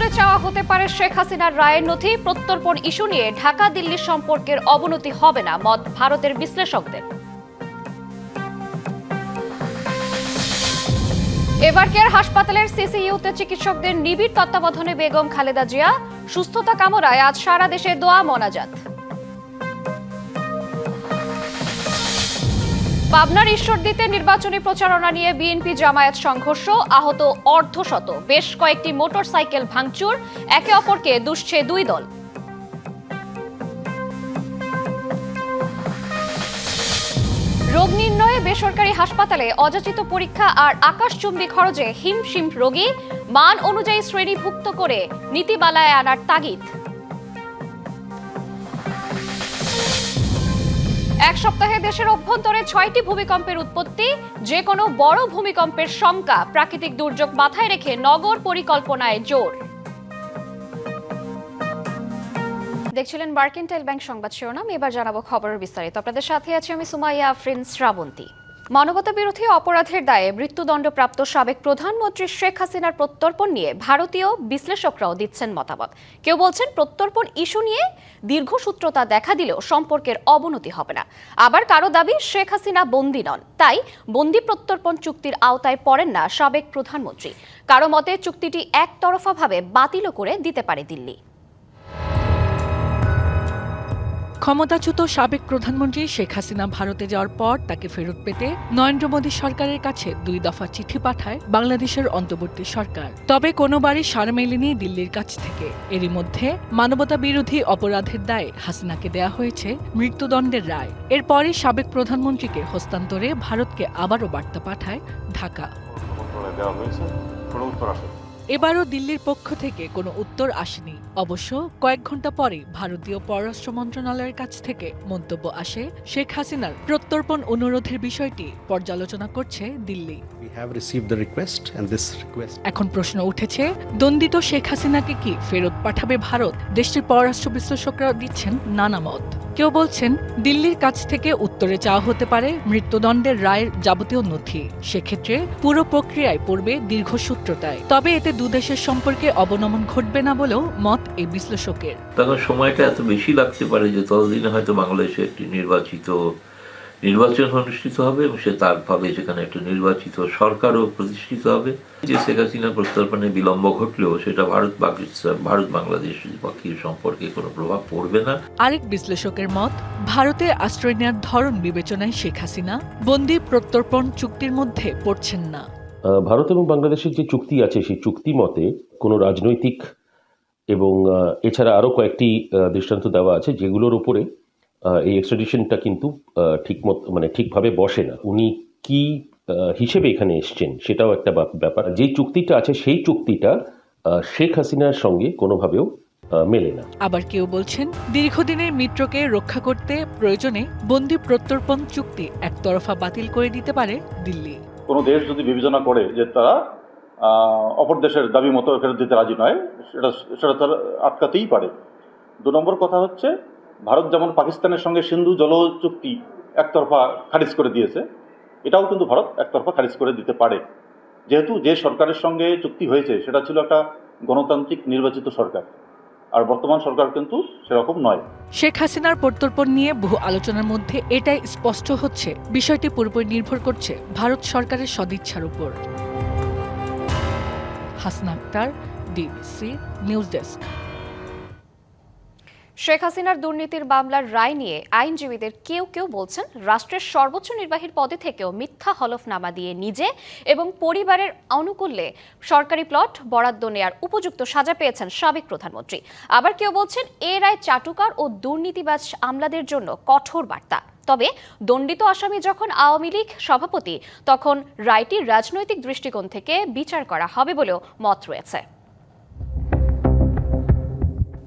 উত্তরে চাওয়া হতে পারে শেখ হাসিনার রায়ের নথি। প্রত্যর্পণ ইস্যু নিয়ে ঢাকা দিল্লি সম্পর্কের অবনতি হবে না, মত ভারতের বিশ্লেষকদের। এবার কেয়ার হাসপাতালের সিসিইউতে চিকিৎসকদের নিবিড় তত্ত্বাবধানে বেগম খালেদা জিয়া? সুস্থতা কামনায় আজ সারা দেশে দোয়া মনাজাত। পাবনার ঈশ্বরদীতে নির্বাচনী প্রচারণা নিয়ে বিএনপি জামায়াত সংঘর্ষ, আহত অর্ধশত। বেশ কয়েকটি মোটরসাইকেল ভাঙচুর, একে অপরকে দুষছে দুই দল। রোগ নির্ণয়ে বেসরকারি হাসপাতালে অযাচিত পরীক্ষা আর আকাশচুম্বী খরচে হিমশিম রোগী। মান অনুযায়ী শ্রেণীভুক্ত করে নীতিমালায় আনার তাগিদ। এক সপ্তাহে দেশের অভ্যন্তরে ছয়টি ভূমিকম্পের উৎপত্তি যে কোনো বড় ভূমিকম্পের শঙ্কা প্রাকৃতিক দুর্যোগ মাথায় রেখে নগর পরিকল্পনায় জোর। দেখছিলেন মার্কেন্টাইল ব্যাংক সংবাদ শিরোনাম, এবার জানাব খবরের বিস্তারিত। আপনাদের সাথে আছি আমি সুমাইয়া ফ্রিন্স শ্রাবন্তী। মানবতা বিরোধী অপরাধের দায়ে মৃত্যুদণ্ডপ্রাপ্ত সাবেক প্রধানমন্ত্রী শেখ হাসিনার প্রত্যর্পণ নিয়ে ভারতীয় বিশ্লেষকরাও দিচ্ছেন মতামত। কেউ বলছেন প্রত্যর্পণ ইস্যু নিয়ে দীর্ঘসূত্রতা দেখা দিলেও সম্পর্কের অবনতি হবে না। আবার কারও দাবি শেখ হাসিনা বন্দী নন। তাই বন্দি প্রত্যর্পণ চুক্তির আওতায় পড়েন না সাবেক প্রধানমন্ত্রী। কারও মতে চুক্তিটি একতরফাভাবে বাতিলও করে দিতে পারে দিল্লি। ক্ষমতাচ্যুত সাবেক প্রধানমন্ত্রী শেখ হাসিনা ভারতে যাওয়ার পর তাকে ফেরত পেতে নরেন্দ্র মোদী সরকারের কাছে দুই দফা চিঠি পাঠায় বাংলাদেশের অন্তর্বর্তী সরকার। তবে কোনোবারই সার মেলেনি দিল্লির কাছ থেকে। এরই মধ্যে মানবতা বিরোধী অপরাধের দায়ে হাসিনাকে দেয়া হয়েছে মৃত্যুদণ্ডের রায়। এরপরই সাবেক প্রধানমন্ত্রীকে হস্তান্তরে ভারতকে আবারও বার্তা পাঠায় ঢাকা। দেওয়া হয়েছে। এবারও দিল্লির পক্ষ থেকে কোনো উত্তর আসেনি। অবশ্য কয়েক ঘণ্টা পরে ভারতীয় পররাষ্ট্র মন্ত্রণালয়ের কাছ থেকে মন্তব্য আসে শেখ হাসিনার প্রত্যর্পণ অনুরোধের বিষয়টি পর্যালোচনা করছে দিল্লি। এখন প্রশ্ন উঠেছে দণ্ডিত শেখ হাসিনাকে কি ফেরত পাঠাবে ভারত? দেশটির পররাষ্ট্র বিশ্লেষকরা দিচ্ছেন নানা মত। কেউ বলছেন, দিল্লির কাছ থেকে উত্তরে চাওয়া হতে পারে মৃত্যুদণ্ডের রায়ের যাবতীয় নথি। সেক্ষেত্রে পুরো প্রক্রিয়ায় পড়বে দীর্ঘসূত্রতায়। তবে এতে দুদেশের সম্পর্কে অবনমন ঘটবে না বলেও মত এই বিশ্লেষকের। সময়টা এত বেশি লাগতে পারে যে ততদিনে হয়তো বাংলাদেশে একটি নির্বাচিত নির্বাচন অনুষ্ঠিত হবে এবং সে তার ফলে সেখানে একটা নির্বাচিত সরকারও প্রতিষ্ঠিত হবে। যে শেখ হাসিনা প্রত্যর্পণে বিলম্ব ঘটলেও সেটা ভারত পাকিস্তান ভারত বাংলাদেশ পাখির সম্পর্কে কোনো প্রভাব পড়বে না। আরেক বিশ্লেষকের মত ভারতে আশ্রয় নেওয়ার ধরন বিবেচনায় শেখ হাসিনা বন্দি প্রত্যর্পণ চুক্তির মধ্যে পড়ছেন না। আহ, ভারত এবং বাংলাদেশের যে চুক্তি আছে সেই চুক্তি মতে কোনো রাজনৈতিক এবং আহ, এছাড়া আরও কয়েকটি আহ, দৃষ্টান্ত দেওয়া আছে যেগুলোর উপরে এই এক্সট্রাডিশনটা কিন্তু ঠিক মত মানে ঠিকভাবে বসে না। উনি কি হিসেবে এখানে এসছেন সেটাও একটা ব্যাপার। যেই চুক্তিটা আছে সেই চুক্তিটা শেখ হাসিনার সঙ্গে কোনোভাবেও মেলে না। আবার কেউ বলছেন দীর্ঘদিনের মিত্রকে রক্ষা করতে প্রয়োজনে বন্দি প্রত্যর্পণ চুক্তি একতরফা বাতিল করে দিতে পারে দিল্লি। কোনো দেশ যদি বিবেচনা করে যে তারা অপর দেশের দাবি মতো ফেরত দিতে রাজি নয় সেটা সেটা তারা আটকাতেই পারে। দু নম্বর কথা হচ্ছে ভারত যেমন পাকিস্তানের সঙ্গে সিন্ধু জল চুক্তি একতরফা খারিজ করে দিয়েছে, এটাও কিন্তু ভারত একতরফা খারিজ করে দিতে পারে। যেহেতু যে সরকারের সঙ্গে চুক্তি হয়েছে, সেটা ছিল একটা গণতান্ত্রিক নির্বাচিত সরকার। আর বর্তমান সরকার কিন্তু সেরকম নয়। শেখ হাসিনার প্রত্যর্পণ নিয়ে বহু আলোচনার মধ্যে এটাই স্পষ্ট হচ্ছে। বিষয়টি পুরোপুরি নির্ভর করছে ভারত সরকারের সদিচ্ছার উপর। Hasna Akter, DBC news desk. Sheikh হাসিনার দুর্নীতির মামলার রায় নিয়ে আইনজীবীদের কেউ কেউ বলছেন, রাষ্ট্রের সর্বোচ্চ নির্বাহীর পদে থেকেও মিথ্যা হলফনামা দিয়ে নিজে এবং পরিবারের অনুকূল্যে সরকারি প্লট বরাদ্দ নেয়ার উপযুক্ত সাজা পেয়েছেন সাবেক প্রধানমন্ত্রী। আবার কেউ বলছেন, এ রায় চাটুকার ও দুর্নীতিবাজ আমলাদের জন্য কঠোর বার্তা। তবে দণ্ডিত আসামি যখন আওয়ামী লীগ সভাপতি, তখন রায়টি রাজনৈতিক দৃষ্টিকোণ থেকে বিচার করা হবে বলেও মত রয়েছে।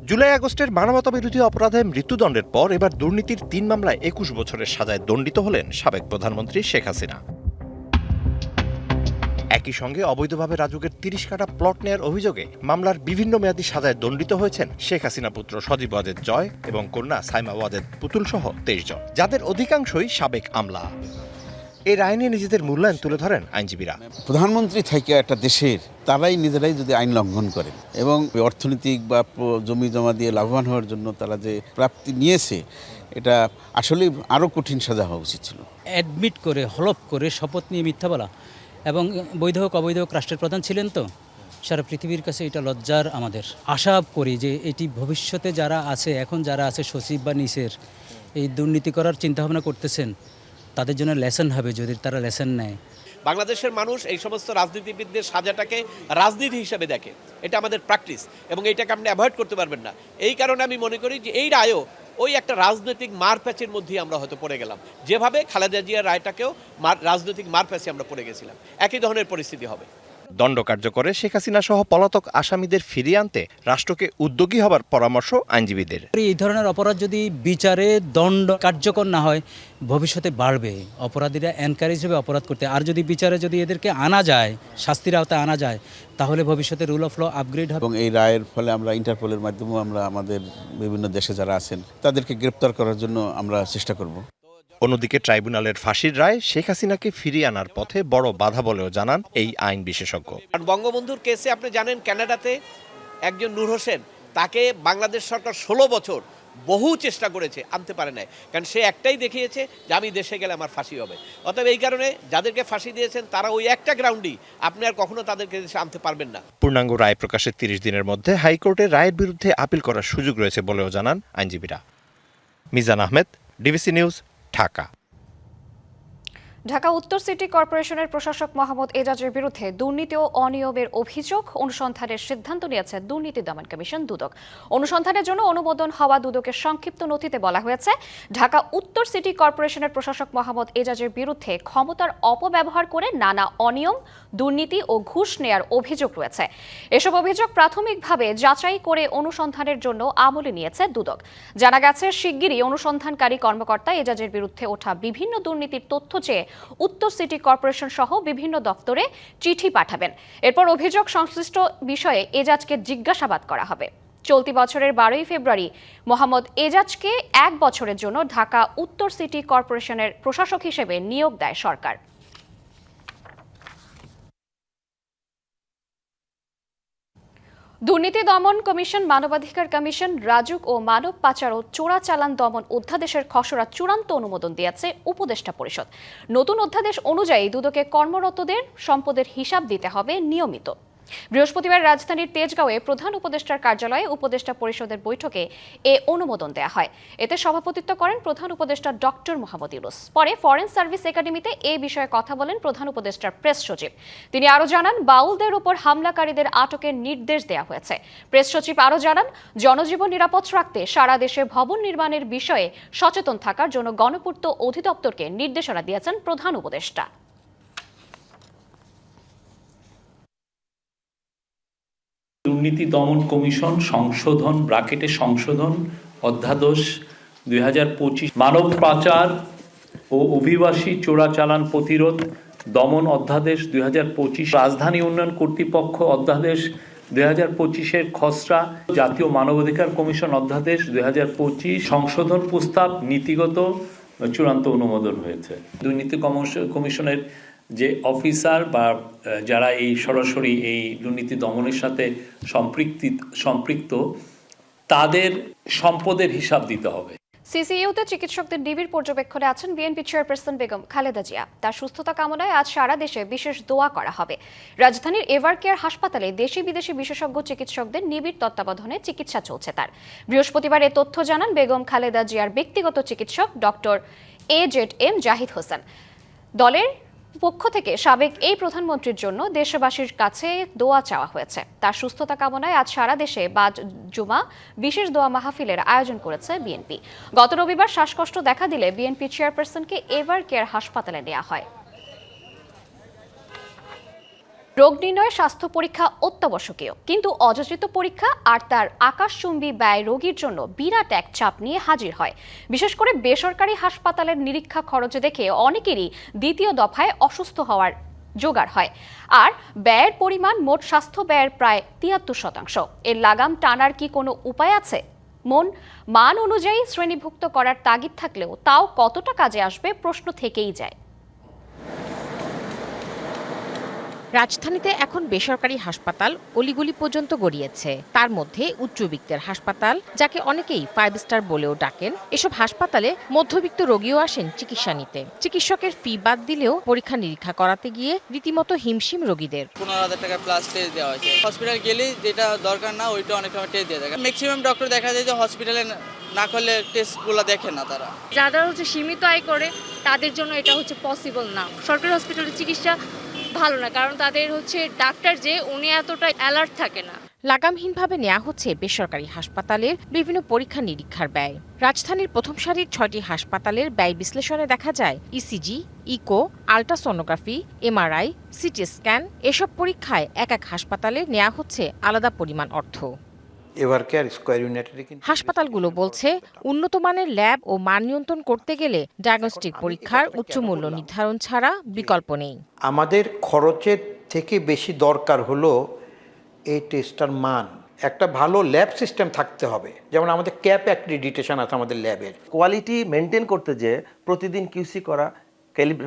জুলাই আগস্টের মানবতা বিরোধী অপরাধে মৃত্যুদণ্ডের পর এবার দুর্নীতির তিন মামলায় একুশ বছরের সাজায় দণ্ডিত হলেন সাবেক প্রধানমন্ত্রী শেখ হাসিনা। একই সঙ্গে অবৈধভাবে রাজুকের তিরিশ কাটা প্লট নেয়ার অভিযোগে মামলার বিভিন্ন মেয়াদী সাজায় দণ্ডিত হয়েছেন শেখ হাসিনা পুত্র সজীব ওয়াজেদ জয় এবং কন্যা সাইমা ওয়াজেদ পুতুল সহ তেইশ জন, যাদের অধিকাংশই সাবেক আমলা। এই রায় নিয়ে নিজেদের মূল্যায়ন তুলে ধরেন আইনজীবীরা। প্রধানমন্ত্রী থেকে একটা দেশের তারাই নিজেরাই যদি আইন লঙ্ঘন করেন এবং অর্থনৈতিক বা জমি জমা দিয়ে লাভবান হওয়ার জন্য তারা যে প্রাপ্তি নিয়েছে এটা আসলে আরও কঠিন সাজা হওয়া উচিত ছিল। অ্যাডমিট করে হলফ করে শপথ নিয়ে মিথ্যা বলা এবং বৈধ হোক অবৈধ হোক রাষ্ট্রের প্রধান ছিলেন তো। সারা পৃথিবীর কাছে এটা লজ্জার আমাদের। আশা করি যে এটি ভবিষ্যতে যারা আছে এখন যারা আছে সচিব বা নিচের এই দুর্নীতি করার চিন্তাভাবনা করতেছেন তাদের জন্য লেসন হবে যদি তারা লেসন নেয়। বাংলাদেশের মানুষ এই সমস্ত রাজনীতিবিদদের সাজাটাকে রাজনীতি হিসেবে দেখে। এটা আমাদের প্র্যাকটিস এবং এটাকে আপনি অ্যাভয়েড করতে পারবেন না। এই কারণে আমি মনে করি যে এই রায়ও ওই একটা রাজনৈতিক মারপ্যাচের মধ্যেই আমরা হয়তো পড়ে গেলাম। যেভাবে খালেদা জিয়ার রায়টাকেও রাজনৈতিক মারপ্যাচে আমরা পড়ে গেছিলাম। একই ধরনের পরিস্থিতি হবে। দণ্ড কার্যকরে শেখ হাসিনা সহ পলাতক আসামিদের ফিরিয়ে আনতে রাষ্ট্রকে উদ্যোগী হবার পরামর্শ আইনজীবীদের। এই ধরনের অপরাধ যদি বিচারে দণ্ড কার্যকর না হয় ভবিষ্যতে বাড়বে। অপরাধীরা এনকারেজ হবে অপরাধ করতে আর যদি বিচারে যদি এদেরকে আনা যায় শাস্তির আওতায় আনা যায় তাহলে ভবিষ্যতে রুল অফ ল আপগ্রেড হবে। এবং এই রায়ের ফলে আমরা ইন্টারপোলের মাধ্যমেও আমরা আমাদের বিভিন্ন দেশে যারা আছেন তাদেরকে গ্রেপ্তার করার জন্য আমরা চেষ্টা করব। অন্যদিকে ট্রাইব্যুনালের ফাঁসির রায় শেখ হাসিনাকে ফিরিয়ে আনার পথে বড় বাধা বলেও জানান এই আইন বিশেষজ্ঞ। আর বঙ্গবন্ধুর কেসে আপনি জানেন কানাডাতে একজন নূর হোসেন তাকে বাংলাদেশ সরকার ষোলো বছর বহু চেষ্টা করেছে আনতে পারে নাই। কারণ সে একটাই দেখিয়েছে যে আমি দেশে গেলে আমার ফাঁসি হবে। অতএব এই কারণে যাদেরকে ফাঁসি দিয়েছেন তারা ওই একটা গ্রাউন্ডই আপনি আর কখনো তাদেরকে দেশে আনতে পারবেন না। পূর্ণাঙ্গ রায় প্রকাশের তিরিশ দিনের মধ্যে হাইকোর্টের রায়ের বিরুদ্ধে আপিল করার সুযোগ রয়েছে বলেও জানান আইনজীবীরা। Mizan Ahmed DBC news Dhaka. Dhaka উত্তর সিটি কর্পোরেশনের প্রশাসক মোহাম্মদ এজাজের বিরুদ্ধে দুর্নীতি ও অনিয়মের অভিযোগ অনুসন্ধানের সিদ্ধান্ত নিয়েছে দুর্নীতি দমন কমিশন দুদক। অনুসন্ধানের জন্য অনুমোদন হওয়া দুদকের সংক্ষিপ্ত নথিতে বলা হয়েছে, ঢাকা উত্তর সিটি কর্পোরেশনের প্রশাসক মোহাম্মদ এজাজের বিরুদ্ধে ক্ষমতার অপব্যবহার করে নানা অনিয়ম দুর্নীতি ও ঘুষ নেয়ার অভিযোগ রয়েছে। এসব অভিযোগ প্রাথমিকভাবে যাচাই করে অনুসন্ধানের জন্য আমলে নিয়েছে দুদক। জানা গেছে, শিগগিরই অনুসন্ধানকারী কর্মকর্তা এজাজের বিরুদ্ধে ওঠা বিভিন্ন দুর্নীতির তথ্য চেয়ে উত্তর সিটি কর্পোরেশন সহ বিভিন্ন দপ্তরে চিঠি পাঠাবেন। এরপর অভিযোগ সংশ্লিষ্ট বিষয়ে এজাজকে জিজ্ঞাসাবাদ করা হবে। চলতি বছরের বারোই ফেব্রুয়ারি মোহাম্মদ এজাজকে এক বছরের জন্য ঢাকা উত্তর সিটি কর্পোরেশনের প্রশাসক হিসেবে নিয়োগ দেয় সরকার। দুর্নীতি, দমন কমিশন, মানবাধিকার কমিশন, রাজুক ও মানব পাচার ও চোরা চালান দমন অধ্যাদেশের খসড়া চূড়ান্ত অনুমোদন দিয়েছে উপদেষ্টা পরিষদ। নতুন অধ্যাদেশ অনুযায়ী দুদকে কর্মরতদের সম্পদের হিসাব দিতে হবে নিয়মিত। বৃহস্পতিবার রাজধানীর তেজগাঁওয়ে প্রধান উপদেষ্টার কার্যালয়ে উপদেষ্টা পরিষদের বৈঠকে এ অনুমোদন দেওয়া হয়। এতে সভাপতিত্ব করেন প্রধান উপদেষ্টা ডক্টর মোহাম্মদ ইউনুস। পরে ফরেন সার্ভিস একাডেমিতে এ বিষয়ে কথা বলেন প্রধান উপদেষ্টার প্রেস সচিব। তিনি আরও জানান, বাউলদের উপর হামলাকারীদের আটকের নির্দেশ দেওয়া হয়েছে। প্রেস সচিব আরও জানান, জনজীবন নিরাপদ রাখতে সারা দেশে ভবন নির্মাণের বিষয়ে সচেতন থাকার জন্য গণপূর্ত অধিদপ্তরকে নির্দেশনা দিয়েছেন প্রধান উপদেষ্টা। দুর্নীতি দমন কমিশন সংশোধন ব্রাকেটে সংশোধন অধ্যাদেশ দুই হাজার পঁচিশ মানব পাচার ও অভিবাসী চোরাচালান প্রতিরোধ দমন অধ্যাদেশ দুই হাজার পঁচিশ রাজধানী উন্নয়ন কর্তৃপক্ষ অধ্যাদেশ দুই হাজার পঁচিশের খসড়া জাতীয় মানবাধিকার কমিশন অধ্যাদেশ দুই হাজার পঁচিশ সংশোধন প্রস্তাব নীতিগত চূড়ান্ত অনুমোদন হয়েছে। দুর্নীতি কমিশ- কমিশনের যে অফিসার বা যারা এই সরাসরি এই দুর্নীতি দমনের সাথে সম্পৃক্তি, সম্পৃক্ত, তাদের সম্পদের হিসাব দিতে হবে। সিসিইউতে চিকিৎসকদের নিবিড় পর্যবেক্ষণে আছেন বিএনপি চেয়ারপারসন বেগম খালেদা জিয়া। তার সুস্থতা কামনায় আজ সারা দেশে বিশেষ দোয়া করা হবে। রাজধানীর এভার কেয়ার হাসপাতালে দেশি বিদেশি বিশেষজ্ঞ চিকিৎসকদের নিবিড় তত্ত্বাবধানে চিকিৎসা চলছে তার। বৃহস্পতিবার এ তথ্য জানান বেগম খালেদা জিয়ার ব্যক্তিগত চিকিৎসক doctor A Z M Zahid Hossain. দলের পক্ষ থেকে সাবেক এই প্রধানমন্ত্রীর জন্য দেশবাসীর কাছে দোয়া চাওয়া হয়েছে। তার সুস্থতা কামনায় আজ সারা দেশে বাদ জুমা, বিশেষ দোয়া মাহফিলের আয়োজন করেছে বিএনপি। গত রবিবার শ্বাসকষ্ট দেখা দিলে বিএনপি চেয়ারপারসনকে এভার কেয়ার হাসপাতালে নেওয়া হয়। রোগ নির্ণয় স্বাস্থ্য পরীক্ষা অত্যাবশ্যকীয়। কিন্তু অযাচিত পরীক্ষা আর তার আকাশচুম্বী ব্যয় রোগীর জন্য বিরাট এক চাপ নিয়ে হাজির হয়। বিশেষ করে বেসরকারি হাসপাতালের নিরীক্ষা খরচে দেখে অনেকেরই দ্বিতীয় দফায় অসুস্থ হওয়ার জোগাড় হয়। আর ব্যয়ের পরিমাণ মোট স্বাস্থ্য ব্যয়ের প্রায় তিয়াত্তর শতাংশ। এর লাগাম টানার কি কোনো উপায় আছে? মন, মান অনুযায়ী শ্রেণীভুক্ত করার তাগিদ থাকলেও তাও কতটা কাজে আসবে প্রশ্ন থেকেই যায়। রাজধানীতে এখন বেসরকারি হাসপাতাল অলিগলি পর্যন্ত গড়িয়েছে। তার মধ্যে উচ্চবিত্তের হাসপাতাল যাকে অনেকেই ফাইভ স্টার বলেও ডাকেন এসব হাসপাতালে মধ্যবিত্ত রোগীও আসেন চিকিৎসা নিতে। চিকিৎসকের ফি বাদ দিলেও পরীক্ষা নিরীক্ষা করাতে গিয়ে রীতিমতো হিমশিম রোগীদের। পনেরো হাজার টাকা প্লাস টেস্ট দেওয়া হয়েছে। হসপিটাল গেলেই যেটা দরকার না ওইটা অনেক সময় টেস্ট দিয়ে থাকে। ম্যাক্সিমাম ডক্টর দেখা যায় যে হসপিটালে না করলে টেস্টগুলো দেখে না তারা। যারা হচ্ছে সীমিত আয় করে তাদের জন্য এটা হচ্ছে পসিবল না। সরকারি হসপিটালের চিকিৎসা ভালো না, কারণ তাদের হচ্ছে ডাক্তার যে, উনি এতটা অ্যালার্ট থাকে না। লাগামহীনভাবে নেওয়া হচ্ছে বেসরকারি হাসপাতালের বিভিন্ন পরীক্ষা নিরীক্ষার ব্যয়। রাজধানীর প্রথম সারির ছয়টি হাসপাতালের ব্যয় বিশ্লেষণে দেখা যায় ECG echo, ultrasonography, MRI, CT scan, এসব পরীক্ষায় এক এক হাসপাতালে নেওয়া হচ্ছে আলাদা পরিমাণ অর্থ। হাসপাতালগুলো বলছে উন্নত মানের ল্যাব ও মান নিয়ন্ত্রণ করতে গেলে ডায়াগনস্টিক পরীক্ষার উচ্চ মূল্য নির্ধারণ ছাড়া বিকল্প নেই। আমাদের খরচের থেকে বেশি দরকার হলো এই টেস্টার মান। একটা ভালো ল্যাব সিস্টেম থাকতে হবে। যেমন আমাদের ক্যাপ অ্যাক্রিডিটেশন আছে আমাদের ল্যাবের কোয়ালিটি মেনটেন করতে যে প্রতিদিন কিউসি করা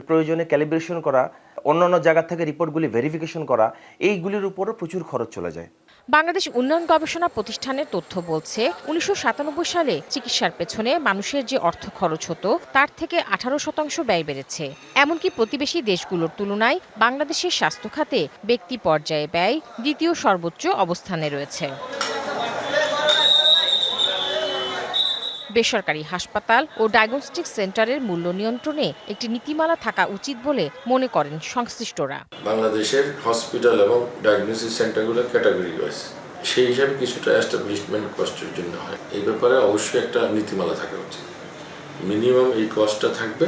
প্রয়োজনে ক্যালিব্রেশন করা অন্যান্য জায়গা থেকে রিপোর্টগুলি ভেরিফিকেশন করা এইগুলির উপরও প্রচুর খরচ চলে যায়। বাংলাদেশ উন্নয়ন গবেষণা প্রতিষ্ঠানের তথ্য বলছে, উনিশশো সাতানব্বই সালে চিকিৎসার পেছনে মানুষের যে অর্থ খরচ হতো, তার থেকে আঠারো শতাংশ ব্যয় বেড়েছে। এমনকি প্রতিবেশী দেশগুলোর তুলনায় বাংলাদেশের স্বাস্থ্য খাতে ব্যক্তি পর্যায়ে ব্যয় দ্বিতীয় সর্বোচ্চ অবস্থানে রয়েছে। বেসরকারি হাসপাতাল ও ডায়াগনস্টিক সেন্টারের মূল্য নিয়ন্ত্রণে একটি নীতিমালা থাকা উচিত বলে মনে করেন সংশ্লিষ্টরা। বাংলাদেশের হসপিটাল এবং ডায়াগনোসিস সেন্টারগুলো ক্যাটাগরি ওয়াইজ সেই হিসাবে কিছুটা এস্টাবলিশমেন্ট কস্টের জন্য হয়। এই ব্যাপারে অবশ্যই একটা নীতিমালা থাকা উচিত। মিনিমাম এই কস্টটা থাকবে।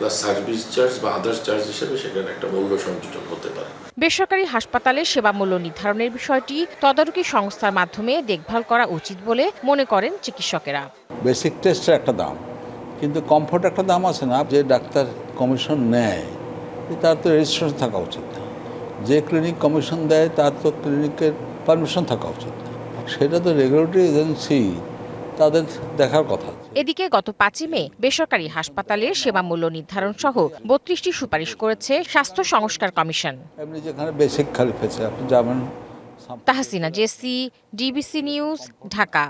প্লাস সার্ভিস চার্জ বা আদার্স চার্জ হিসেবে সেখানে একটা মূল্য সংযোজন হতে পারে। বেসরকারি হাসপাতালে সেবা মূল্য নির্ধারণের বিষয়টি তদারকি সংস্থার মাধ্যমে দেখভাল করা উচিত বলে মনে করেন চিকিৎসকেরা। বেসিক টেস্টের একটা দাম কিন্তু কমফোর্ট একটা দাম আছে না যে ডাক্তার কমিশন নেয় তার তো রেজিস্ট্রেশন থাকা উচিত না। যে ক্লিনিক কমিশন দেয় তার তো ক্লিনিকের পারমিশন থাকা উচিত সেটা তো রেগুলেটরি এজেন্সি তাদের দেখার কথা। এদিকে গত পাঁচই মে বেসরকারি হাসপাতালের সেবা মূল্য নির্ধারণ সহ বত্রিশটি সুপারিশ করেছে স্বাস্থ্য সংস্কার কমিশন। এমনি যেখানে বেসিক খালি পেয়েছে আপনি যাবেন Tahsina JC DBC news Dhaka.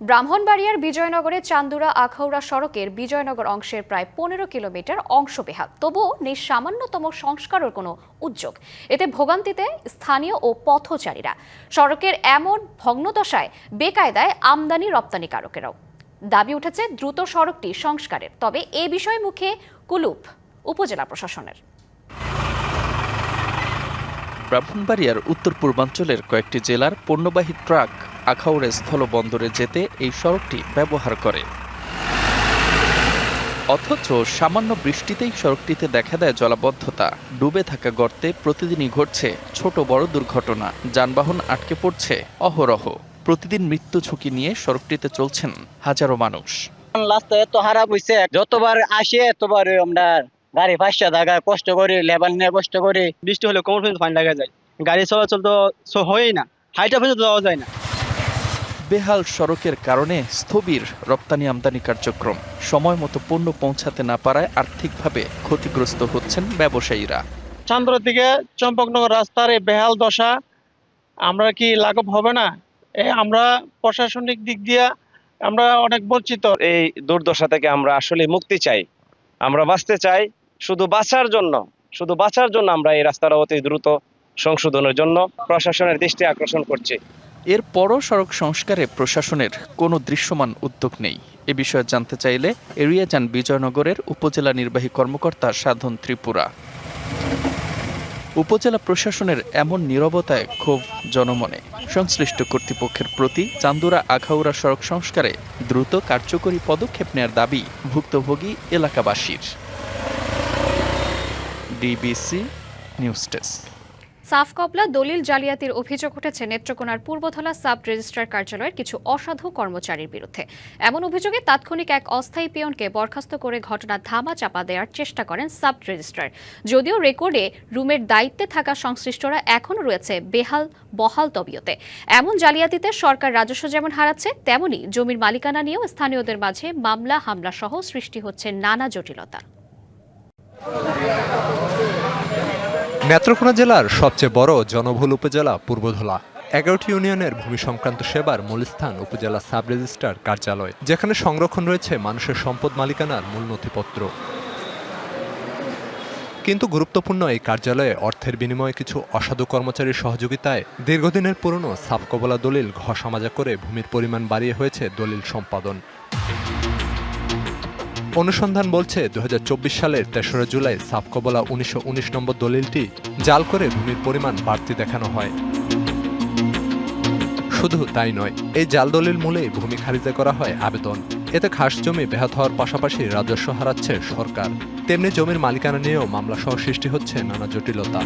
ব্রাহ্মণবাড়িয়ার বিজয়নগরে চান্দুরা আখাউড়া সড়কের বিজয়নগর অংশের প্রায় পনেরো কিলোমিটার অংশ বেহাল তবুও নেই সামান্যতম সংস্কারের কোনো উদ্যোগ। এতে ভোগান্তিতে স্থানীয় ও পথচারীরা। সড়কের এমন ভগ্নদশায় বেকায়দায় আমদানি রপ্তানিকারকেরাও। দাবি উঠেছে দ্রুত সড়কটি সংস্কারের। তবে এ বিষয়ে মুখে কুলুপ উপজেলা প্রশাসনের। ব্রাহ্মণবাড়িয়ার উত্তর পূর্বাঞ্চলের কয়েকটি জেলার পণ্যবাহী ট্রাক আখাউড়ে স্থলবন্দরে যেতে এই সড়কটি ব্যবহার করে। অথচ সামান্য বৃষ্টিতেই সড়কটিতে দেখা দেয় জলাবদ্ধতা। ডুবে থাকা গর্তে প্রতিদিনই ঘটছে ছোট বড় দুর্ঘটনা। যানবাহন আটকে পড়ছে অহরহ। প্রতিদিন মৃত্যু ঝুঁকি নিয়ে সড়কটিতে চলছেন হাজারো মানুষ। রাস্তা এত খারাপ হয়েছে যতবার আসে এতবার আমরা গাড়ি পাঁচশো টাকা কষ্ট করে, লেবার নিয়ে কষ্ট করে। বৃষ্টি হলে কোমর পর্যন্ত পানি লাগা যায়। গাড়ি চলাচল তো হয়ই না, হাইটা পর্যন্ত যাওয়া যায় না। বেহাল সড়কের কারণে স্থবির রপ্তানি আমদানি কার্যক্রম। সময় মতো পণ্য পৌঁছাতে না পারায় আর্থিকভাবে ক্ষতিগ্রস্ত হচ্ছেন ব্যবসায়ীরা। চান্দরা থেকে চম্পকনগর রাস্তার এই বেহাল দশা আমরা কি লাঘব হবে না? এ আমরা প্রশাসনিক দিক দিয়ে আমরা অনেক বঞ্চিত। এই দুর্দশা থেকে আমরা আসলে মুক্তি চাই। আমরা বাঁচতে চাই শুধু বাঁচার জন্য শুধু বাঁচার জন্য আমরা এই রাস্তাটা অতি দ্রুত সংশোধনের জন্য প্রশাসনের দৃষ্টি আকর্ষণ করছি। এরপরও সড়ক সংস্কারে প্রশাসনের কোনো দৃশ্যমান উদ্যোগ নেই। এ বিষয়ে জানতে চাইলে এড়িয়ে যান বিজয়নগরের উপজেলা নির্বাহী কর্মকর্তা সাধন ত্রিপুরা। উপজেলা প্রশাসনের এমন নীরবতায় ক্ষোভ জনমনে। সংশ্লিষ্ট কর্তৃপক্ষের প্রতি চান্দুরা আখাউড়া সড়ক সংস্কারে দ্রুত কার্যকরী পদক্ষেপ নেয়ার দাবি ভুক্তভোগী এলাকাবাসীর। DBC news desk. সাফ কবলা, দলিল জালিয়াতির অভিযোগ উঠেছে নেত্রকোনার পূর্বধলা সাব রেজিস্ট্রার কার্যালয়ের কিছু অসাধু কর্মচারীর বিরুদ্ধে। এমন অভিযোগে তাৎক্ষণিক এক অস্থায়ী পিয়নকে বরখাস্ত করে ঘটনা ধামা চাপা দেওয়ার চেষ্টা করেন সাব রেজিস্ট্রার। যদিও রেকর্ডে রুমের দায়িত্বে থাকা সংশ্লিষ্টরা এখনও রয়েছে বেহাল, বহাল তবিয়তে। এমন জালিয়াতিতে সরকার রাজস্ব যেমন হারাচ্ছে, তেমনি জমির মালিকানা নিয়েও স্থানীয়দের মাঝে মামলা, হামলা সহ সৃষ্টি হচ্ছে নানা জটিলতা। নেত্রকোনা জেলার সবচেয়ে বড় জনবহুল উপজেলা পূর্বধলা। এগারোটি ইউনিয়নের ভূমি সংক্রান্ত সেবার মূল স্থান উপজেলা সাব রেজিস্ট্রার কার্যালয়, যেখানে সংরক্ষণ রয়েছে মানুষের সম্পদ মালিকানার মূল নথিপত্র। কিন্তু গুরুত্বপূর্ণ এই কার্যালয়ে অর্থের বিনিময়ে কিছু অসাধু কর্মচারীর সহযোগিতায় দীর্ঘদিনের পুরনো সাবকবলা দলিল ঘষামাজা করে ভূমির পরিমাণ বাড়িয়ে হয়েছে দলিল সম্পাদন। অনুসন্ধান বলছে দু হাজার চব্বিশ সালের তেসরা জুলাই সাবকবলা উনিশশো নম্বর দলিলটি জাল করে ভূমির পরিমাণ বাড়তি দেখানো হয়। শুধু তাই নয়, এই জাল দলিল মূলেই ভূমি খারিজে করা হয় আবেদন। এতে খাস জমি ব্যাহত হওয়ার পাশাপাশি রাজস্ব হারাচ্ছে সরকার। তেমনি জমির মালিকানা নিয়েও মামলা সহ সৃষ্টি হচ্ছে নানা জটিলতা।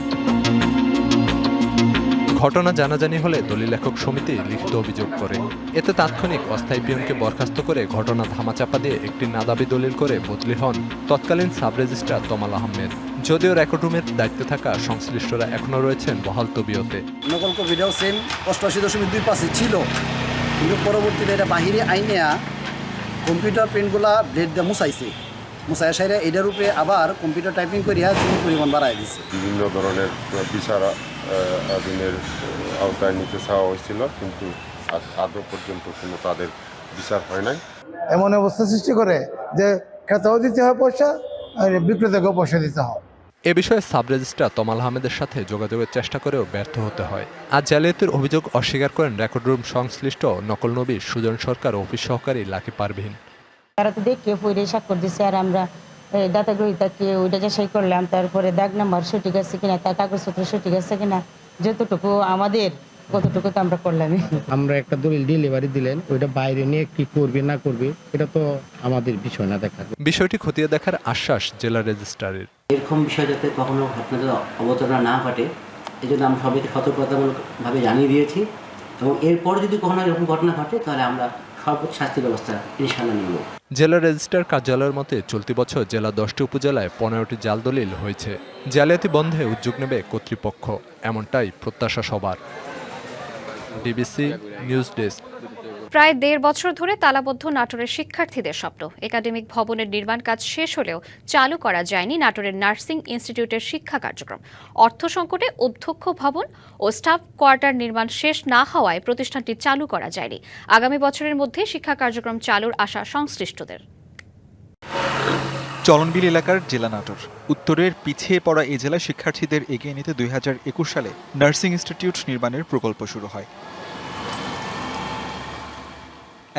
ঘটনা জানাজানি হলে দলিল লেখক সমিতি লিখিত অভিযোগ করে। এতে তাৎক্ষণিক অস্থায়ী পিয়নকে বরখাস্ত করে ঘটনা ধামাচাপা দিয়ে একটি নাদাবি দলিল করে বদলি হন তৎকালীন সাব রেজিস্ট্রার তমাল আহমেদ। যদিও রেকর্ড রুমের দায়িত্বে থাকা সংশ্লিষ্টরা এখনও রয়েছেন বহাল তবিয়তে। অষ্টআশি দশমিক দুই ছিল। কিন্তু পরবর্তীতে এটা বাহিরে আইনেয়া কম্পিউটার প্রিন্টগুলা ব্লেড দিয়ে মুছাইছে। মুছাই সাইরে এটার উপরে আবার কম্পিউটার টাইপিং করিয়া জমি পরিমাণ বাড়াই দিছে। বিভিন্ন ধরনের বিচার আদিনের আওতায় নিতে চাওয়া হয়েছিল কিন্তু আদৌ পর্যন্ত কোনো তাদের বিচার হয় নাই। এমন অবস্থা সৃষ্টি করে যে ক্রেতাও দিতে হয় পয়সা আর বিক্রেতাকেও পয়সা দিতে হয়। এ বিষয়ে সাব রেজিস্ট্রার তমাল আহমেদের সাথে যোগাযোগের চেষ্টা করেও ব্যর্থ হতে হয়। আজ জালিয়াতির অভিযোগ অস্বীকার করেন রেকর্ড রুম সংশ্লিষ্ট নকল নবী সুজন সরকার ও অফিস সহকারী লাকি পারভিন। তারা তো দেখে পরে স্বাক্ষর দিচ্ছে আর আমরা এই দাতা গ্রহিতাকে ওইটা যাচাই করলাম তারপরে দাগ নাম্বার সঠিক আছে কিনা তার কাগজপত্র সঠিক আছে কিনা যতটুকু আমাদের কতটুকু তো আমরা করলামই। আমরা একটা দলিল ডেলিভারি দিলেন ওইটা বাইরে নিয়ে কি করবে না করবে এটা তো আমাদের বিষয় না দেখা। বিষয়টি খতিয়ে দেখার আশ্বাস জেলা রেজিস্ট্রারের। এরকম বিষয় যাতে কখনো ঘটনাতে অবতারণা না ঘটে এই জন্য আমরা সবাইকে সতর্কতামূলকভাবে জানিয়ে দিয়েছি এবং এরপর যদি কখনো এরকম ঘটনা ঘটে তাহলে আমরা সর্বোচ্চ ব্যবস্থা ইনশাল্লাহ জেলা রেজিস্ট্রার কার্যালয়ের মতে, চলতি বছর জেলা দশটি উপজেলায় পনেরোটি জাল দলিল হয়েছে। জালিয়াতি বন্ধে উদ্যোগ নেবে কর্তৃপক্ষ, এমনটাই প্রত্যাশা সবার। DBC news desk. প্রায় দেড় বছর ধরে তালাবদ্ধ নাটোরের শিক্ষার্থীদের স্বপ্ন। একাডেমিক ভবনের নির্মাণ কাজ শেষ হলেও চালু করা যায়নি নাটোরের নার্সিং ইনস্টিটিউটের শিক্ষা কার্যক্রম। অর্থ সংকটে অধ্যক্ষ ভবন ও স্টাফ কোয়ার্টার নির্মাণ শেষ না হওয়ায় প্রতিষ্ঠানটি চালু করা যায়নি। আগামী বছরের মধ্যে শিক্ষা কার্যক্রম চালুর আশা সংশ্লিষ্টদের। চলনবিল এলাকার জেলা নাটোর। উত্তরের পিছিয়ে পড়া এ জেলা শিক্ষার্থীদের এগিয়ে নিতে দুই হাজার একুশ সালে নার্সিং ইনস্টিটিউট নির্মাণের প্রকল্প শুরু হয়।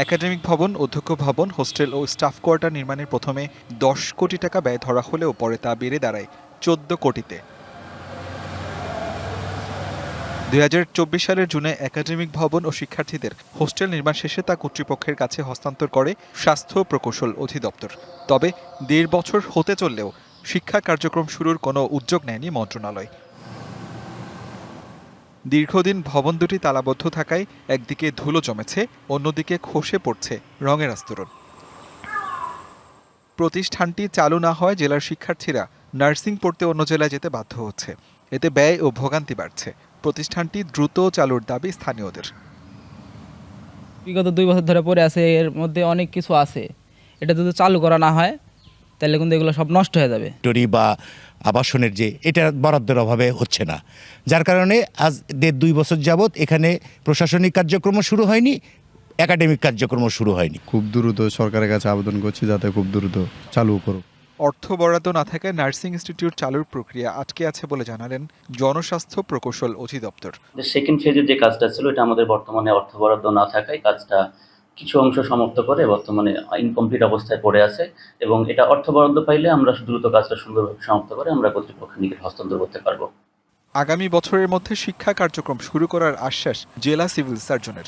একাডেমিক ভবন, অধ্যক্ষ ভবন, হোস্টেল ও স্টাফ কোয়ার্টার নির্মাণের প্রথমে দশ কোটি টাকা ব্যয় ধরা হলেও পরে তা বেড়ে দাঁড়ায় চোদ্দ কোটিতে। দুই হাজার চব্বিশ সালের জুনে একাডেমিক ভবন ও শিক্ষার্থীদের হোস্টেল নির্মাণ শেষে তা কর্তৃপক্ষের কাছে হস্তান্তর করে স্বাস্থ্য প্রকৌশল অধিদপ্তর। তবে দেড় বছর হতে চললেও শিক্ষা কার্যক্রম শুরুর কোনো উদ্যোগ নেয়নি মন্ত্রণালয়। দীর্ঘদিন ভবন দুটি তালাবদ্ধ থাকায় একদিকে ধুলো জমেছে, অন্যদিকে খসে পড়ছে রঙের আস্তরণ। প্রতিষ্ঠানটি চালু না হয় জেলার শিক্ষার্থীরা নার্সিং পড়তে অন্য জেলায় যেতে বাধ্য হচ্ছে। এতে ব্যয় ও ভোগান্তি বাড়ছে। প্রতিষ্ঠানটি দ্রুত চালুর দাবি স্থানীয়দের। বিগত দুই বছর ধরে পড়ে আছে, এর মধ্যে অনেক কিছু আছে। এটা যদি চালু করা না হয় তাহলে কিন্তু এগুলো সব নষ্ট হয়ে যাবে। ফ্যাক্টরি বা আবাসনের যে এটা বরাদ্দের অভাবে হচ্ছে না। যার কারণে আজ দেড় দুই বছর যাবৎ এখানে প্রশাসনিক কার্যক্রম শুরু হয়নি একাডেমিক কার্যক্রম শুরু হয়নি। খুব দ্রুত সরকারের কাছে আবেদন করছি যাতে খুব দ্রুত চালু করুক। অর্থ বরাদ্দ না থাকায় নার্সিং ইনস্টিটিউট চালুর প্রক্রিয়া আটকে আছে বলে জানালেন জনস্বাস্থ্য প্রকৌশল অধিদপ্তর। সেকেন্ড ফেজের যে কাজটা ছিল এটা আমাদের বর্তমানে অর্থ বরাদ্দ না থাকায় কাজটা কিছু অংশ সমাপ্ত করে বর্তমানে ইনকমপ্লিট অবস্থায় পড়ে আছে এবং এটা অর্থ বরাদ্দ পাইলে আমরা দ্রুত কাজটা সুন্দরভাবে সমাপ্ত করে আমরা কর্তৃপক্ষের নিকট হস্তান্তর করতে পারব। আগামী বছরের মধ্যে শিক্ষা কার্যক্রম শুরু করার আশ্বাস জেলা সিভিল সার্জনের।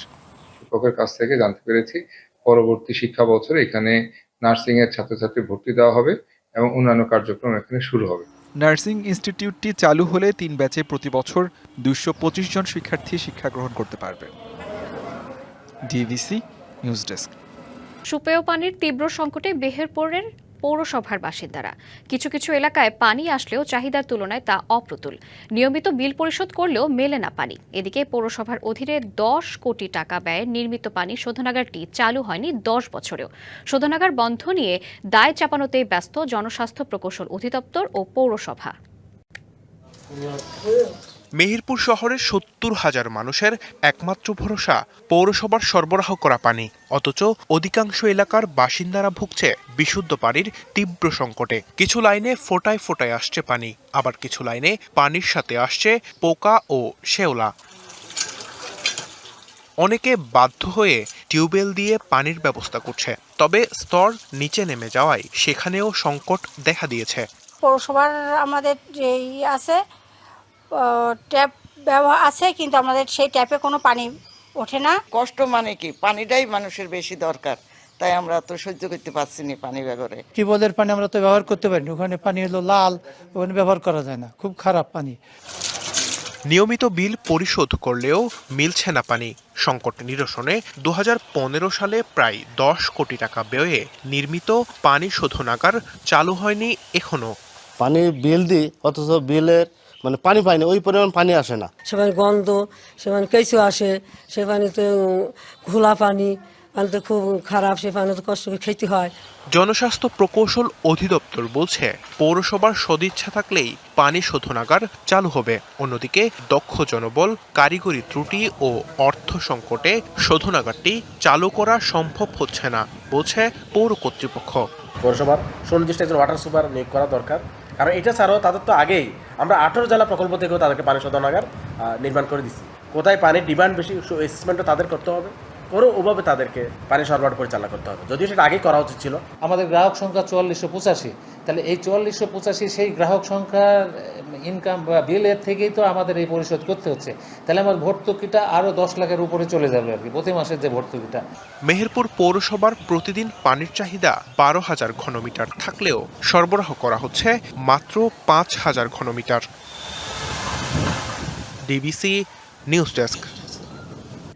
শিক্ষকের কাছ থেকে জানতে পেরেছি পরবর্তী শিক্ষা বছরে এখানে নার্সিং এর ছাত্রছাত্রী ভর্তি দেওয়া হবে এবং অন্যান্য কার্যক্রম এখানে শুরু হবে। নার্সিং ইনস্টিটিউটটি চালু হলে তিন ব্যাচে প্রতি বছর দুশো পঁচিশ জন শিক্ষার্থী শিক্ষা গ্রহণ করতে পারবে। DBC news desk. সুপেয় পানির তীব্র সংকটে বেহেরপুরের পৌরসভার বাসিন্দারা। কিছু কিছু এলাকায় পানি আসলেও চাহিদার তুলনায় তা অপ্রতুল। নিয়মিত বিল পরিশোধ করলেও মেলে না পানি। এদিকে পৌরসভার অধীনে দশ কোটি টাকা ব্যয়ে নির্মিত পানি শোধনাগারটি চালু হয়নি দশ বছরেও। শোধনাগার বন্ধ নিয়ে দায় চাপানোতেই ব্যস্ত জনস্বাস্থ্য প্রকৌশল অধিদপ্তর ও পৌরসভা। মেহেরপুর শহরের সত্তর হাজার মানুষের একমাত্র ভরসা পৌরসভার সরবরাহ করা পানি। অথচ অধিকাংশ এলাকার বাসিন্দারা ভুগছে বিশুদ্ধ পানির তীব্র সংকটে। কিছু লাইনে ফোটায় ফোটায় আসছে পানি, আবার কিছু লাইনে পানির সাথে আসছে পোকা ও শেওলা। অনেকে বাধ্য হয়ে টিউবওয়েল দিয়ে পানির ব্যবস্থা করছে, তবে স্তর নিচে নেমে যাওয়ায় সেখানেও সংকট দেখা দিয়েছে। পৌরসভার আমাদের যে আছে ট্যাপ ব্যবহার আছে কিন্তু আমাদের সেই ট্যাপে কোনো পানি ওঠে না। কষ্ট মানে কি? পানিটাই মানুষের বেশি দরকার। তাই আমরা তো সহ্য করতে পারছি না পানি ব্যবহারে। টিউবওয়েলের পানি আমরা তো ব্যবহার করতে পারি না। ওখানে পানি হলো লাল ওখানে ব্যবহার করা যায় না। খুব খারাপ পানি। নিয়মিত বিল পরিশোধ করলেও মিলছে না পানি। সংকট নিরসনে দু হাজার পনেরো সালে প্রায় দশ কোটি টাকা ব্যয়ে নির্মিত পানি শোধনাগার চালু হয়নি এখনও পানি বিল দিই অথচ বিলের মানে পানি পায় না ওই পরিমাণ পানি আসে না। সেখানে গন্ধ সেখানে কেঁচু আসে সে পানিতে ঘোলা পানি পানিতে খুব খারাপ সে পানিতে কষ্ট করে খেতে হয়। জনস্বাস্থ্য প্রকৌশল অধিদপ্তর বলছে পৌরসভার সদিচ্ছা থাকলেই পানি শোধনাগার চালু হবে। অন্যদিকে দক্ষ জনবল কারিগরি ত্রুটি ও অর্থ সংকটে শোধনাগারটি চালু করা সম্ভব হচ্ছে না বলছে পৌর কর্তৃপক্ষ। পৌরসভার সুনির্দিষ্ট একজন ওয়াটার সুপার নিয়োগ করা দরকার। কারণ এটা ছাড়াও তাদের তো আগেই আমরা আঠেরো জেলা প্রকল্প থেকেও তাদেরকে পানি শোধনাগার নির্মাণ করে দিচ্ছি কোথায় পানির ডিমান্ড বেশি অ্যাসেসমেন্টও তাদের করতে হবে। করে ওভাবে তাদেরকে পানি সরবরাহ পরিচালনা করতে হবে। যদিও সেটা আগেই করা উচিত ছিল। আমাদের গ্রাহক সংখ্যা চুয়াল্লিশশো পঁচাশি। তাহলে এই চুয়াল্লিশশো পঁচাশি সেই গ্রাহক সংখ্যার ইনকাম বা বিলের থেকেই তো আমাদের এই পরিশোধ করতে হচ্ছে। তাহলে আমার ভর্তুকিটা আরও দশ লাখের উপরে চলে যাবে আর কি প্রতি মাসের যে ভর্তুকিটা। মেহেরপুর পৌরসভার প্রতিদিন পানির চাহিদা বারো হাজার ঘনমিটার থাকলেও সরবরাহ করা হচ্ছে মাত্র পাঁচ হাজার ঘনমিটার। DBC news desk.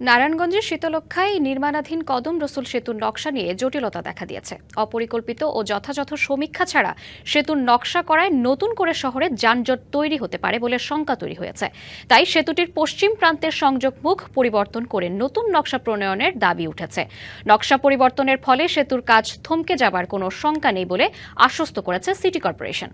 নারায়ণগঞ্জের শীতলক্ষায় নির্মাণাধীন কদম রসুল সেতুর নকশা নিয়ে জটিলতা দেখা দিয়েছে। অপরিকল্পিত ও যথাযথ সমীক্ষা ছাড়া সেতুর নকশা করায় নতুন করে শহরে যানজট তৈরি হতে পারে বলে শঙ্কা তৈরি হয়েছে। তাই সেতুটির পশ্চিম প্রান্তের সংযোগ মুখ পরিবর্তন করে নতুন নকশা প্রণয়নের দাবি উঠেছে। নকশা পরিবর্তনের ফলে সেতুর কাজ থমকে যাবার কোনো শঙ্কা নেই বলে আশ্বস্ত করেছে সিটি কর্পোরেশন।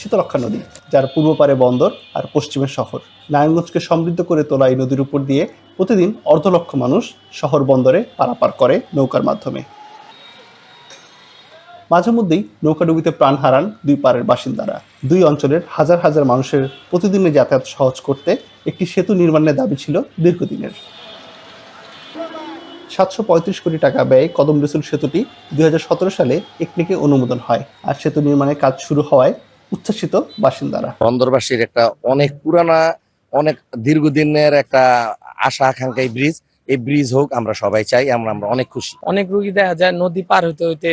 শীতলক্ষা নদী, যার পূর্ব পারে বন্দর আর পশ্চিমে শহর। নারায়ণগঞ্জকে সমৃদ্ধ করে তোলা এই নদীর উপর দিয়ে প্রতিদিন অর্ধলক্ষ মানুষ শহর বন্দরে পারাপার করে নৌকার মাধ্যমে। মাঝে মধ্যেই নৌকাডুবিতে প্রাণ হারান দুই পারের বাসিন্দারা। দুই অঞ্চলের হাজার হাজার মানুষের প্রতিদিনের যাতায়াত সহজ করতে একটি সেতু নির্মাণের দাবি ছিল দীর্ঘদিনের। সাতশো পঁয়ত্রিশ কোটি টাকা ব্যয়ে কদম রসুল সেতুটি দুই হাজার সতেরো সালে একনিকে অনুমোদন হয়। আর সেতু নির্মাণের কাজ শুরু হওয়ায় উচ্ছ্বসিত বাসিন্দারা। বন্দরবাসীর একটা অনেক পুরানা অনেক দীর্ঘদিনের একটা আশা আকাঙ্ক্ষা এই ব্রিজ। এই ব্রিজ হোক আমরা সবাই চাই আমরা আমরা অনেক খুশি। অনেক রুগী দেখা যায় নদী পার হইতে হইতে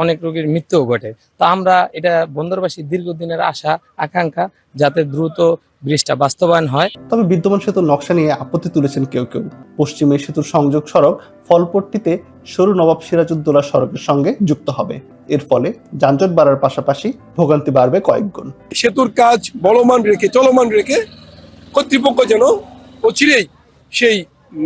অনেক রোগীর মৃত্যুও ঘটে। তা আমরা এটা বন্দরবাসীর দীর্ঘদিনের আশা আকাঙ্ক্ষা যাতে দ্রুত ব্রিজটা বাস্তবায়ন হয়। তবে বিদ্যমান সেতুর নকশা নিয়ে আপত্তি তুলেছেন কেউ কেউ। পশ্চিমে সেতুর সংযোগ সড়ক ফলপট্টিতে সরু নবাব সিরাজউদ্দৌলা সড়কের সঙ্গে যুক্ত হবে। এর ফলে যানজট বাড়ার পাশাপাশি ভোগান্তি বাড়বে কয়েক গুণ সেতুর কাজ বলমান রেখে চলমান রেখে কর্তৃপক্ষ যেন অচিরেই সেই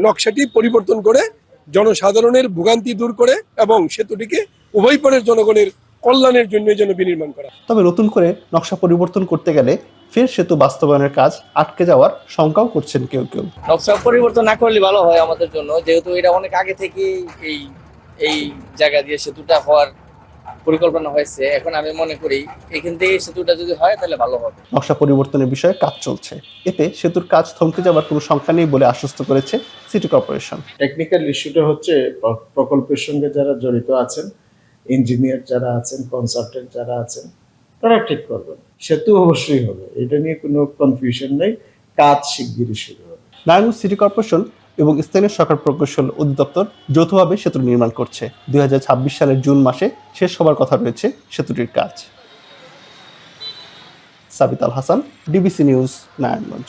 নকশাটি পরিবর্তন করে জনসাধারণের ভোগান্তি দূর করে এবং সেতুটিকে উভয় পরের জনগণের কল্যাণের জন্য যেন বিনির্মাণ করা তবে নতুন করে নকশা পরিবর্তন করতে গেলে ফের সেতু বাস্তবায়নের কাজ আটকে যাওয়ার শঙ্কাও করছেন কেউ কেউ। নকশা পরিবর্তন না করলে ভালো হয় আমাদের জন্য যেহেতু এটা অনেক আগে থেকে এই এই জায়গা দিয়ে সেতুটা হওয়ার পরিকল্পনা হয়েছে। এখন আমি মনে করি এখান থেকে সেতুটা যদি হয় তাহলে ভালো হবে। নকশা পরিবর্তনের বিষয়ে কাজ চলছে। এতে সেতুর কাজ থমকে যাওয়ার কোনো শঙ্কা নেই বলে আশ্বস্ত করেছে সিটি কর্পোরেশন। টেকনিক্যাল ইস্যুটা হচ্ছে প্রকল্পের সঙ্গে যারা জড়িত আছেন ইঞ্জিনিয়ার যারা আছেন কনসালটেন্ট যারা আছেন, তারা ঠিক করবেন। সেতু অবশ্যই হবে। এটা নিয়ে কোনো কনফিউশন নেই। কাজ শিগগিরই শুরু হবে। নারায়ণগঞ্জ সিটি কর্পোরেশন এবং স্থানীয় সরকার প্রকৌশল অধিদপ্তর যৌথভাবে সেতু নির্মাণ করছে। দুই হাজার ছাব্বিশ সালের জুন মাসে শেষ হবার কথা রয়েছে সেতুটির কাজ। Sabit Al Hasan, DBC news, Narayanganj.